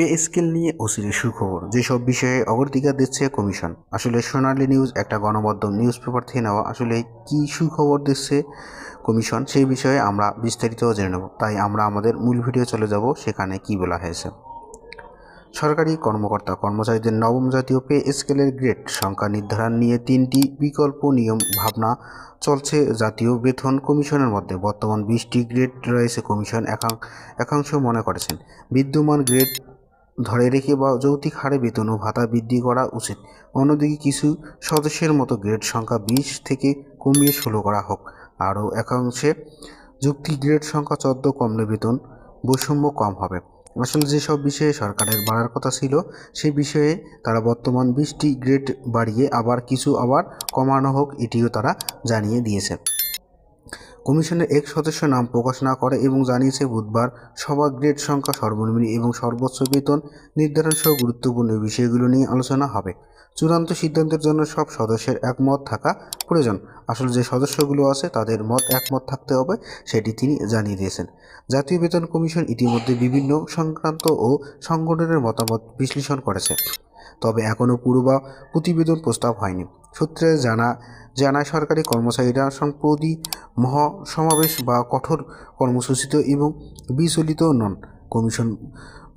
Pay scale নিয়ে অচিরে সুখবর। যেসব বিষয়ে অগ্রাধিকার দিচ্ছে কমিশন। আসলে সোনালী নিউজ, একটা গণমাধ্যম নিউজ পেপার থেকে নেওয়া আসলে কি সুখবর দিচ্ছে কমিশন, সেই বিষয়ে আমরা বিস্তারিত জেনে নেব। তাই আমরা আমাদের মূল ভিডিও চলে যাব, সেখানে কি বলা হয়েছে। সরকারি কর্মকর্তা কর্মচারীদের নবম জাতীয় পে স্কেলের গ্রেড সংখ্যা নির্ধারণ নিয়ে তিনটি বিকল্প নিয়ম ভাবনা চলছে জাতীয় বেতন কমিশনের মধ্যে। বর্তমান বিশটি গ্রেড রয়েছে কমিশন একাং- একাংশ মনে করেছেন। বিদ্যমান গ্রেড ধরে রেখে বা যৌক্তিক হারে বেতন ও ভাতা বৃদ্ধি করা উচিত। অন্যদিকে কিছু সদস্যের মতো গ্রেড সংখ্যা বিশ থেকে কমিয়ে ষোলো করা হোক। আরও একাংশে যুক্তি গ্রেড সংখ্যা চোদ্দ কমলে বেতন বৈষম্য কম হবে। আসলে যেসব বিষয়ে সরকারের বাড়ার কথা ছিল, সে বিষয়ে তারা বর্তমান বিশটি গ্রেড বাড়িয়ে আবার কিছু আবার কমানো হোক, এটিও তারা জানিয়ে দিয়েছে। কমিশনের এক সদস্য নাম প্রকাশ না করে এবং জানিয়েছে বুধবার সবার গ্রেড সংখ্যা সর্বনিম্ন এবং সর্বোচ্চ বেতন নির্ধারণ সহ গুরুত্বপূর্ণ বিষয়গুলো নিয়ে আলোচনা হবে। চূড়ান্ত সিদ্ধান্তের জন্য সব সদস্যের একমত থাকা প্রয়োজন। আসলে যে সদস্যগুলো আছে, তাদের মত একমত থাকতে হবে, সেটি তিনি জানিয়ে দিয়েছেন। জাতীয় বেতন কমিশন ইতিমধ্যে বিভিন্ন সংক্রান্ত ও সংগঠনের মতামত বিশ্লেষণ করেছে। তবে এখনও পুরো বা প্রতিবেদন প্রস্তাব হয়নি। সূত্রে জানা, জানায় সরকারি কর্মচারীরা সম্প্রতি মহাসমাবেশ বা কঠোর কর্মসূচিত এবং বিচলিত নন। কমিশন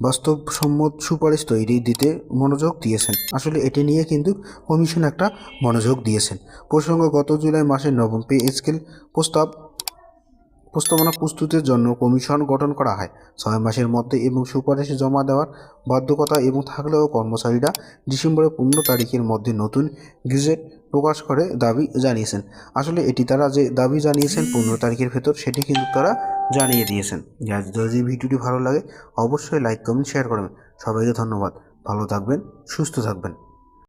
বাস্তবসম্মত সুপারিশ তৈরি দিতে মনোযোগ দিয়েছেন। আসলে এটি নিয়ে কিন্তু কমিশন একটা মনোযোগ দিয়েছেন। প্রসঙ্গ গত জুলাই মাসের নবম পে স্কেল প্রস্তাব প্রস্তাবনা প্রস্তুতের জন্য কমিশন গঠন করা হয়। ছয় মাসের মধ্যে এবং সুপারিশ জমা দেওয়ার বাধ্যকতা এবং থাকলেও কর্মচারীরা ডিসেম্বরের পনেরো তারিখের মধ্যে নতুন গেজেট প্রকাশ করে দাবি জানিয়েছেন। আসলে এটি তারা যে দাবি জানিয়েছেন পনেরো তারিখের ভেতর, সেটি কিন্তু তারা জানিয়ে দিয়েছেন। যদি ভিডিওটি ভালো লাগে, অবশ্যই লাইক, কমেন্ট, শেয়ার করবেন। সবাইকে ধন্যবাদ। ভালো থাকবেন, সুস্থ থাকবেন।